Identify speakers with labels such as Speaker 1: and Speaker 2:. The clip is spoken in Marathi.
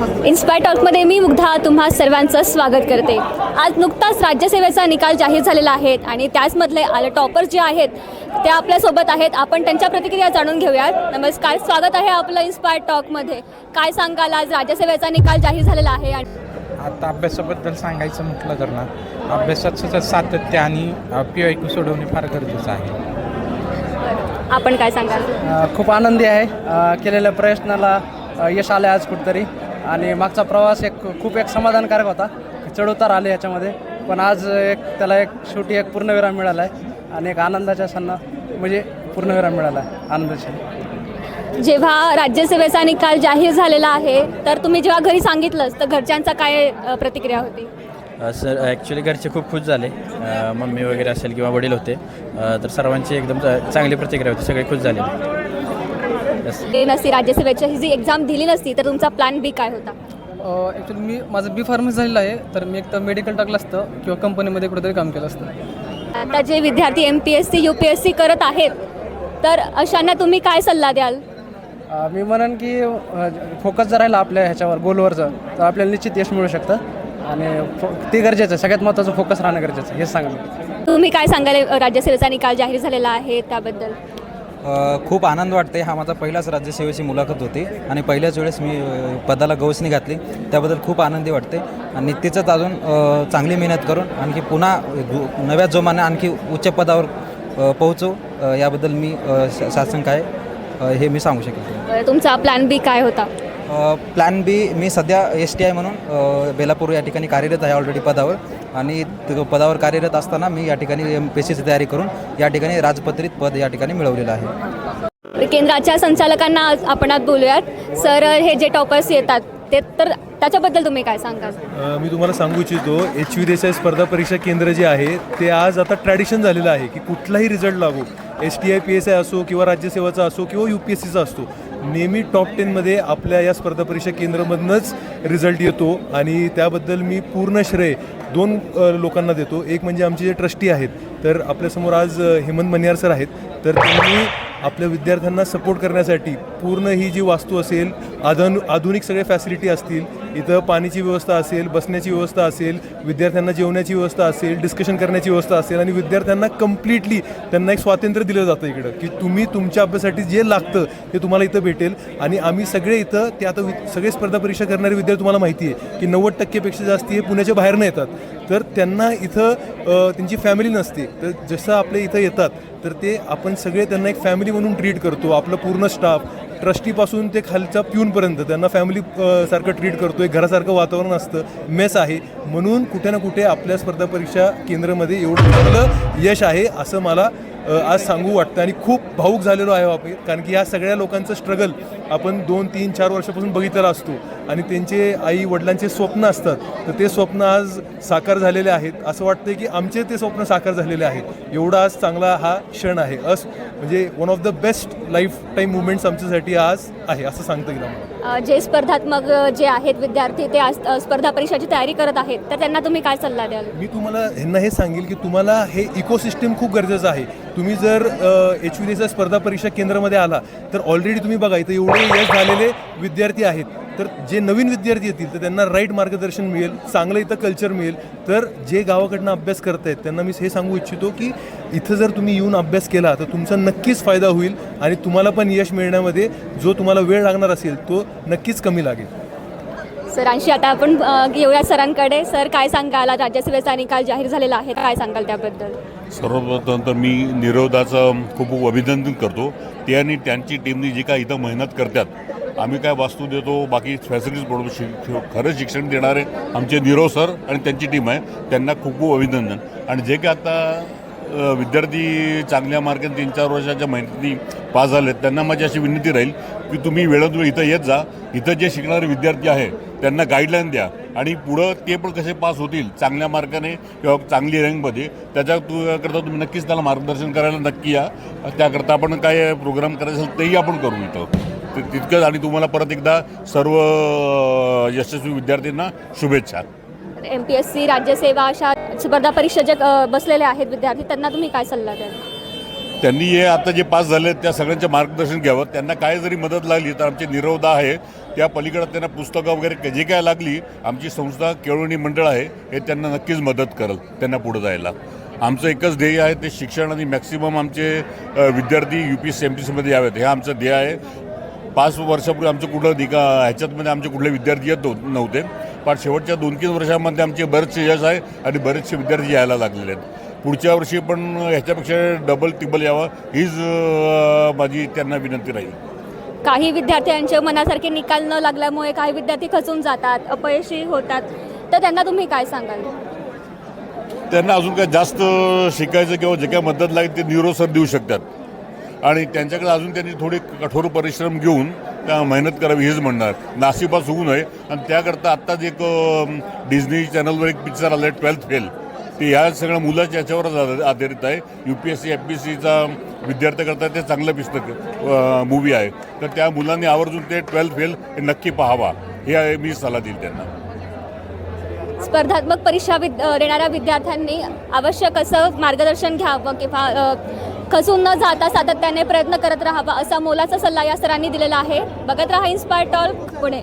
Speaker 1: इन्स्पायर टॉकमध्ये मी मुग्धा तुम्हा सर्वांचं स्वागत करते. आज नुकताच राज्यसेवेचा निकाल जाहीर झालेला आहे आणि त्याचमधले आले टॉपर जे आहेत ते आपल्यासोबत आहेत. आपण त्यांच्या प्रतिक्रिया जाणून घेऊयात. नमस्कार स्वागत आहे आपलं इन्स्पायर टॉकमध्ये काय सांगाल आज राज्यसेवेचा निकाल जाहीर झालेला आहे आणि
Speaker 2: आता अभ्यासाबद्दल सांगायचं म्हटलं तर ना अभ्यासाचं सातत्य आणि पी आय क्यू सोडवणे फार गरजेचं आहे.
Speaker 1: आपण काय सांगाल?
Speaker 3: खूप आनंदी आहे केलेल्या प्रयत्नाला यश आले आज कुठतरी. आणि मागचा प्रवास एक खूप एक समाधानकारक होता. चढउतार आले याच्यामध्ये. पण आज एक त्याला एक शेवटी एक पूर्णविराम मिळाला आहे आणि एक आनंदाच्या सन्ना म्हणजे पूर्णविराम मिळाला आहे आनंदाच्या
Speaker 1: जेव्हा राज्यसेवेचा निकाल जाहीर झालेला आहे तर तुम्ही जेव्हा घरी सांगितलंच तर घरच्यांचा काय प्रतिक्रिया होती?
Speaker 4: सर ॲक्च्युली घरचे खूप खुश झाले. मम्मी वगैरे असेल किंवा वडील होते तर सर्वांची एकदम चांगली प्रतिक्रिया होती. सगळे खुश झाले.
Speaker 1: ते नसती राज्यसेवेची ही जी एक्झाम दिली नसती तर तुमचा प्लॅन बी काय होता?
Speaker 3: ॲक्च्युली मी माझं बी फार्मसी झालेलं आहे तर मी एक तर मेडिकल टाकलं असतं किंवा कंपनीमध्ये कुठेतरी काम केलं असतं.
Speaker 1: आता जे विद्यार्थी M P S C U P S C करत आहेत तर अशांना तुम्ही काय सल्ला द्याल?
Speaker 3: मी म्हणन की फोकस जर राहिला आपल्या ह्याच्यावर गोलवरचं तर आपल्याला निश्चित यश मिळू शकतं. आणि ते गरजेचं आहे सगळ्यात महत्त्वाचं फोकस राहणं गरजेचं आहे हेच सांगा
Speaker 1: तुम्ही काय सांगाल राज्यसेवेचा निकाल जाहीर झालेला आहे त्याबद्दल?
Speaker 5: खूप आनंद वाटते हा माझा पहिलाच राज्यसेवेची मुलाखत होती आणि पहिल्याच वेळेस मी पदाला गवसणी घातली. त्याबद्दल खूप आनंदी वाटते आणि तिचंच अजून चांगली मेहनत करून आणखी पुन्हा नव्या जोमाने आणखी उच्च पदावर पोहोचू. याबद्दल मी श- शासन काय हे मी सांगू
Speaker 1: शकेन. तुमचा प्लॅन बी काय होता?
Speaker 5: प्लॅन बी मी सध्या एस टी आय म्हणून बेलापूर या ठिकाणी कार्यरत आहे ऑलरेडी पदावर. आणि पदावर कार्यरत असताना मी या ठिकाणी एम पी सीची तयारी करून या ठिकाणी राजपत्रित पद या ठिकाणी मिळवलेलं आहे.
Speaker 1: केंद्राच्या संचालकांना आज आपण आज बोलूयात. सर हे जे टॉपर्स येतात ते तर त्याच्याबद्दल तुम्ही काय सांगाल?
Speaker 6: अ, मी तुम्हाला सांगू इच्छितो एच व्ही देसाई स्पर्धा परीक्षा केंद्र जे आहे ते आज आता ट्रॅडिशन झालेलं आहे की कुठलाही रिझल्ट लागू S T I P S I असो किंवा राज्यसेवाचा असो किंवा यू पी एस सीचा असतो नेहमी टॉप टेनमध्ये आपल्या या स्पर्धा परीक्षा केंद्रामधनंच रिझल्ट येतो आणि त्याबद्दल मी पूर्ण श्रेय दोन अ, लोकांना देतो. एक म्हणजे आमचे जे ट्रस्टी आहेत तर आपल्यासमोर आज अ, हेमंत मनियार सर आहेत तर त्यांनी आपल्या विद्यार्थ्यांना सपोर्ट करण्यासाठी पूर्ण ही जी वास्तू असेल आधन आधुनिक सगळे फॅसिलिटी असतील इथं पाण्याची व्यवस्था असेल बसण्याची व्यवस्था असेल विद्यार्थ्यांना जेवण्याची व्यवस्था असेल डिस्कशन करण्याची व्यवस्था असेल आणि विद्यार्थ्यांना कम्प्लिटली त्यांना एक स्वातंत्र्य दिलं जातं इकडं की तुम्ही तुमच्या अभ्यासासाठी जे लागतं ते तुम्हाला इथं भेटेल आणि आम्ही सगळे इथं ते आता सगळे स्पर्धा परीक्षा करणारे विद्यार्थी तुम्हाला माहिती आहे की नव्वद टक्केपेक्षा जास्ती हे पुण्याच्या बाहेरनं येतात तर त्यांना इथं त्यांची फॅमिली नसते. तर जसं आपल्या इथं येतात तर ते आपण सगळे त्यांना एक फॅमिली म्हणून ट्रीट करतो. आपलं पूर्ण स्टाफ ट्रस्टीपासून ते खालच्या प्यूनपर्यंत त्यांना फॅमिली सारखं ट्रीट करतो एक घरासारखं वातावरण असतं. मेस आहे. म्हणून कुठे ना कुठे आपल्या स्पर्धा परीक्षा केंद्रामध्ये एवढं चांगलं यश आहे असं मला आज सांगू वाटतं. आणि खूप भाऊक झालेलो आहे आपण कारण की या सगळ्या लोकांचं स्ट्रगल आपण दोन तीन चार वर्षापासून बघितलेला असतो. आणि त्यांचे आई वडिलांचे स्वप्न असतात. तर ते स्वप्न आज साकार झालेले आहेत. असं वाटतं की आमचे ते स्वप्न साकार झालेले आहेत. एवढा आज चांगला हा क्षण आहे. अस म्हणजे one of the best life time movements आमच्यासाठी आज आहे असं सांगता येईल आम्हाला.
Speaker 1: जे स्पर्धात्मक जे आहेत विद्यार्थी ते आज स्पर्धा परीक्षाची तयारी करत आहेत. तर त्यांना तुम्ही काय सल्ला द्याल?
Speaker 6: मी तुम्हाला ह्यांना हे सांगेल की तुम्हाला हे इकोसिस्टम खूप गरजेचं आहे. तुम्ही जर एच व्ही स्पर्धा परीक्षा केंद्रामध्ये आला तर ऑलरेडी तुम्ही बघा इथं एवढे यश झालेले विद्यार्थी आहेत. तर जे नवीन विद्यार्थी येतील तर त्यांना राईट मार्गदर्शन मिळेल चांगलं इथं कल्चर मिळेल. तर जे गावाकडनं अभ्यास करतायत त्यांना मी हे सांगू इच्छितो की इथं जर तुम्ही येऊन अभ्यास केला तर तुमचा नक्कीच फायदा होईल आणि तुम्हाला पण यश मिळण्यामध्ये जो तुम्हाला वेळ लागणार असेल तो नक्कीच कमी लागेल.
Speaker 1: सरांशी आता आपण येऊया घेऊया सरांकडे. सर काय सांगाल? राज्यसभेचा निकाल जाहीर झालेला आहे. काय सांगाल त्याबद्दल?
Speaker 7: सर्वप्रथम तर मी निरोधाचं खूप खूप अभिनंदन करतो. ते आणि त्यांची टीमनी जी काय इथं मेहनत करतात आम्ही काय वास्तू देतो बाकी फॅसिलिटीज पुरवतो शिक खरं शिक्षण देणारे आमचे निरव सर आणि त्यांची टीम आहे. त्यांना खूप खूप अभिनंदन. आणि जे काय आता विद्यार्थी चांगल्या मार्गाने तीन चार वर्षाच्या मेहनती पास झालेत. त्यांना माझी अशी विनंती राहील की तुम्ही वेळोवेळी इथं येत जा. इथं जे शिकणारे विद्यार्थी आहे त्यांना गाईडलाईन द्या. आणि पुढं ते पण कसे पास होतील चांगल्या मार्गाने किंवा चांगली रँकमध्ये त्याच्या करता तुम्ही नक्कीच त्याला मार्गदर्शन करायला नक्की या. त्याकरता आपण काय प्रोग्राम करायचं असेल तेही आपण करू इथं. तितकंच आणि तुम्हाला परत एकदा सर्व यशस्वी विद्यार्थ्यांना शुभेच्छा.
Speaker 1: एम पी एस सी राज्यसेवा अशा स्पर्धा परीक्षा जे बसलेले आहेत विद्यार्थी. त्यांना तुम्ही काय सल्ला द्याल?
Speaker 7: त्यांनी हे आता जे पास झाले त्या सगळ्यांचे मार्गदर्शन घ्यावं. त्यांना काय जरी मदत लागली तर आमचे निरवदा आहे. त्या पलीकडे त्यांना पुस्तकं वगैरे जे काय लागली आमची संस्था केळवणी मंडळ आहे हे त्यांना नक्कीच मदत करेल त्यांना पुढे जायला. आमचं एकच ध्येय आहे ते शिक्षण आणि मॅक्सिमम आमचे विद्यार्थी U P S C M P सीमध्ये यावेत. हे आमचं ध्येय आहे. पाच वर्षापूर्वी आमचं कुठलं दिका ह्याच्यातमध्ये आमचे कुठले विद्यार्थी येत नव्हते. पण शेवटच्या दोन तीन वर्षामध्ये आमचे बरेचसे यश आहे आणि बरेचसे विद्यार्थी यायला लागलेले आहेत. पुढच्या वर्षी पण ह्याच्यापेक्षा डबल टिबल यावं हीच माझी त्यांना विनंती राहील.
Speaker 1: काही विद्यार्थ्यांच्या मनासारखे निकाल न लागल्यामुळे काही विद्यार्थी खचून जातात अपयशी होतात. तर त्यांना तुम्ही काय सांगाल?
Speaker 7: त्यांना अजून काय जास्त शिकायचं किंवा जे काय मदत लागेल ते न्यूरो सर देऊ शकतात. आणि त्यांच्याकडे अजून त्यांनी थोडे कठोर परिश्रम घेऊन त्या मेहनत करावी हेच म्हणणार. नाशिबात होऊ नये. आणि त्याकरता आत्ताच एक डिझनी चॅनलवर एक पिक्चर आलं आहे ट्वेल्थ फेल ते ह्या सगळ्या मुलाच्या याच्यावरच आधार- आधारित आहे. U P S C F P S सीचा विद्यार्थ्याकरता ते चांगलं पुस्तक मूवी आहे. तर त्या मुलांनी आवर्जून ते ट्वेल्थ फेल हे नक्की पाहावा. हे मी सल्ला देईल त्यांना.
Speaker 1: स्पर्धात्मक परीक्षा विद देणाऱ्या विद्यार्थ्यांनी आवश्यक असं मार्गदर्शन घ्यावं किंवा खचून न जाता सातत्याने प्रयत्न करत राहावा असा मोलाचा सल्ला या सरांनी दिलेला आहे. बघत राहा इन्स्पायर टॉल पुणे.